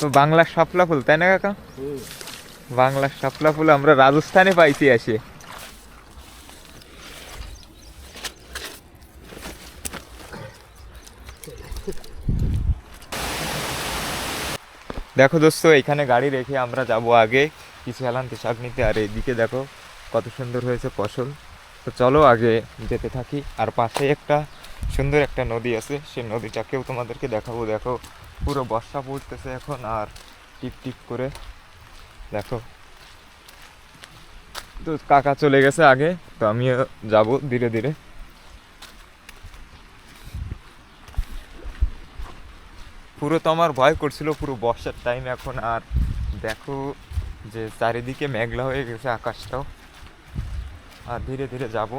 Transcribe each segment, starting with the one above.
তো বাংলার শাপলা ফুল, তাই না কাকা? বাংলার শাপলা ফুল আমরা রাজস্থানে পাইছি আসে। দেখো দোস্ত, এখানে গাড়ি রেখে আমরা যাব আগে। কিছু হেলান্তে শাক নিতে, আর এইদিকে দেখো কত সুন্দর হয়েছে ফসল। তো চলো আগে যেতে থাকি, আর পাশে একটা সুন্দর একটা নদী আছে, সেই নদীটাকেও তোমাদেরকে দেখাবো। দেখো পুরো বর্ষা পড়তেছে এখন, আর টিপ টিপ করে। দেখো। তো কাকা চলে গেছে আগে, তো আমিও যাব ধীরে ধীরে। পুরো তো আমার ভয় করছিল, পুরো বর্ষার টাইম এখন, আর দেখো যে চারিদিকে মেঘলা হয়ে গেছে আকাশটাও। আর ধীরে ধীরে যাব।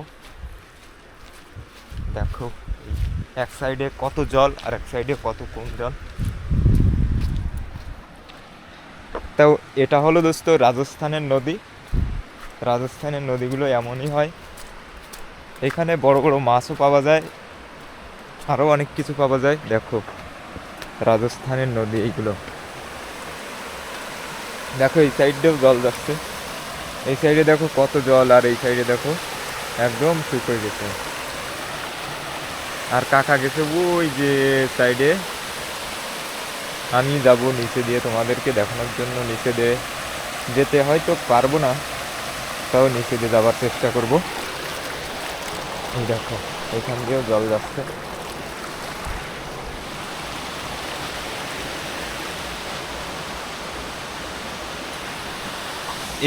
দেখো, এক সাইডে কত জল, আর এক সাইডে কত কম জল তাও এটা হলো দোস্ত রাজস্থানের নদী। রাজস্থানের নদীগুলো এমনই হয়। এখানে বড় বড় মাছও পাওয়া যায় আরও অনেক কিছু পাওয়া যায়। দেখো, রাজস্থানের নদী এইগুলো। দেখো, এই সাইডেও জল যাচ্ছে। এই সাইডে দেখো কত জল, আর এই সাইডে দেখো একদম শুকিয়ে গেছে। আর কাকা গেছে ওই যে সাইডে। আমি যাব নিচে দিয়ে, তোমাদেরকে দেখানোর জন্য নিচে দিয়ে। যেতে হয়তো পারব না, তাও নিচে দিয়ে যাওয়ার চেষ্টা করব। এই দেখো, এখান দিয়েও জল যাচ্ছে।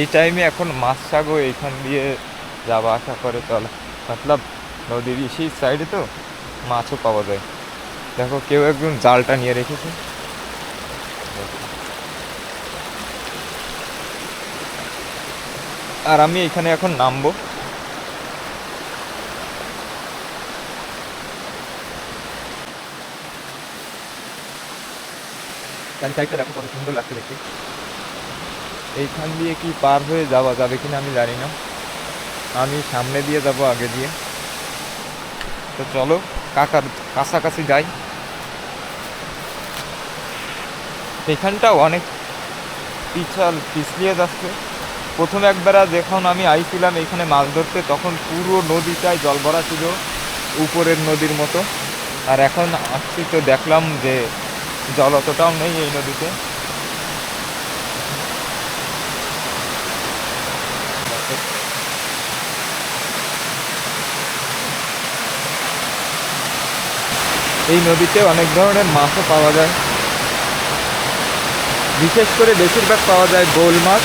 এই টাইমে এখন মাছ সাগো এইখান দিয়ে যাওয়া আসা করে চলে। মতলব নদীর সেই সাইডে তো মাছও পাওয়া যায়। দেখো, কেউ একজন জালটা নিয়ে রেখেছে। আর আমি এখানে এখন নামবো। সাইডটা দেখো কত সুন্দর লাগছে দেখতে। এইখান দিয়ে কি পার হয়ে যাওয়া যাবে কিনা আমি জানি না। আমি সামনে দিয়ে যাব আগে দিয়ে। তো চলো, কাকার কাছাকাছি যাই। এখানটাও অনেক পিছাল পিছলিয়ে যাচ্ছে। প্রথম একবার যখন আমি আইছিলাম এখানে মাছ ধরতে, তখন পুরো নদীটাই জল ভরা ছিল, উপরের নদীর মতো। আর এখন আসছি তো দেখলাম যে জল অতটাও নেই এই নদীতে। এই নদীতে অনেক ধরনের মাছও পাওয়া যায়। বিশেষ করে বেশিরভাগ পাওয়া যায় গোল মাছ।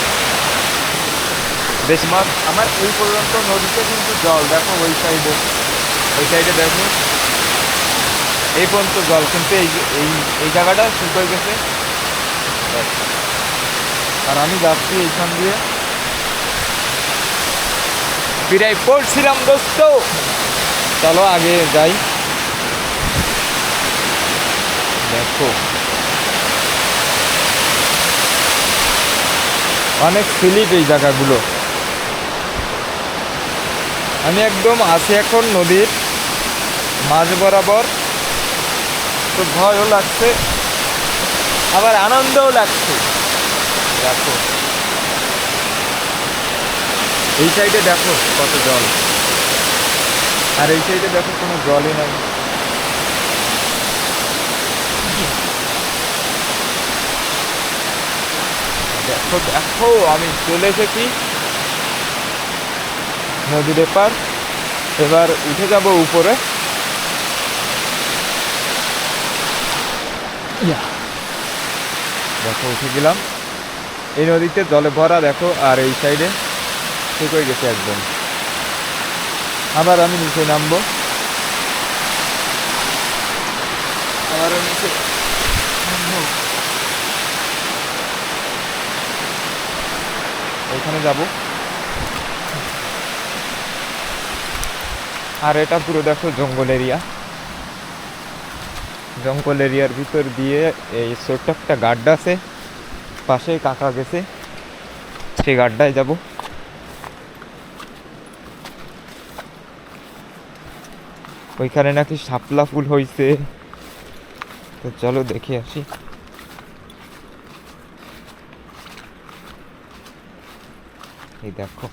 বেশ মাছ আমার এই পর্যন্ত নদীতে কিন্তু জল, দেখো ওই সাইডে ওই সাইডে দেখো। এই পর্যন্ত জল, কিন্তু এই এই এই জায়গাটা শুকিয়ে গেছে। আর আমি যাচ্ছি এইখান দিয়ে। বিরাই পড়ছিলাম, দোস্ত। চলো আগে যাই। দেখো। অনেক স্লিপ এই জায়গাগুলো। আমি একদম আছি এখন নদীর মাঝ বরাবর। তো ভয়ও লাগছে, আবার আনন্দও লাগছে। দেখো। এই সাইডে দেখো কত জল। আর এই সাইডে দেখো কোনো জলই নাই। দেখো দেখো, আমি চলে এসেছি। নদীর এপার এবার উঠে যাব উপরে। দেখো উঠে গেলাম। এই নদীতে জলে ভরা দেখো আর এই সাইডে শুকিয়ে গেছে একদম। আবার আমি নিচে নামবো। আবার নিচে ওইখানে যাব। আর এটা পুরো দেখো জঙ্গল এরিয়া জঙ্গল এরিয়ার ভিতর দিয়ে এই ছোট্ট একটা গাড্ডা আছে। পাশে কাকা গেছে। সেই গাড্ডায় যাব। ওইখানে নাকি শাপলা ফুল হয়েছে তো চলো দেখে আসি। এই দেখো।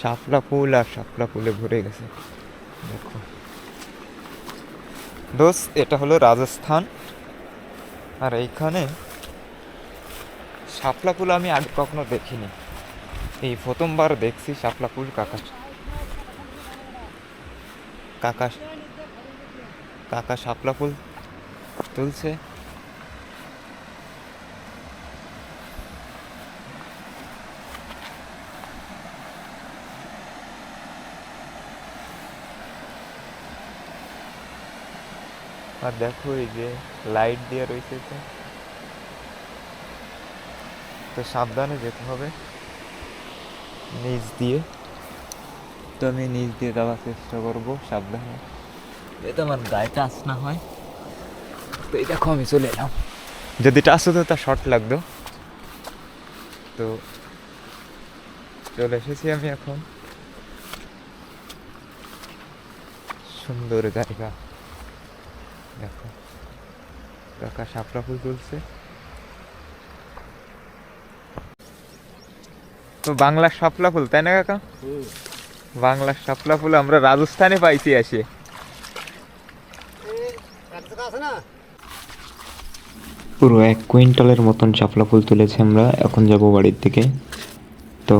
শাপলা ফুল আর শাপলা ফুলে ভরে গেছে। দেখো। দোস্ত, এটা হলো রাজস্থান। আর এইখানে শাপলা ফুল আমি আগে কখনো দেখিনি। এই প্রথমবার দেখছি শাপলা ফুল কাকা কাকা কাকা শাপলা ফুল তুলছে। আর দেখো এই যে লাইট দিয়ে রয়েছে তো তো সাবধানে যেতে হবে। নিচ দিয়ে। তো আমি নিচ দিয়ে যাওয়ার চেষ্টা করব সাবধানে। যাতে আমার গায়ে টাচ না হয়। তো এই দেখো আমি চলে এলাম। যদি টাচ হতো তা শর্ট লাগতো। তো চলে এসেছি আমি এখন। সুন্দর জায়গা। দেখো। কাকা শাপলা ফুল তুলছে। তো বাংলার শাপলা ফুল তাই না কাকা? বাংলার শাপলা ফুল আমরা রাজস্থানে পাইছি আসে। পুরো এক কুইন্টালের মতন শাপলা ফুল তুলেছি আমরা এখন যাব বাড়ির দিকে। তো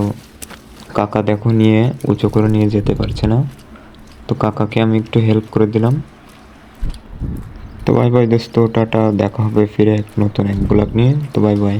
কাকা দেখো নিয়ে উঁচু করে নিয়ে যেতে পারছে না। তো কাকাকে আমি একটু হেল্প করে দিলাম। তো বাই বাই দোস্ত, টাটা, দেখা হবে ফিরে এক নতুন এক ব্লগ নিয়ে। তো বাই বাই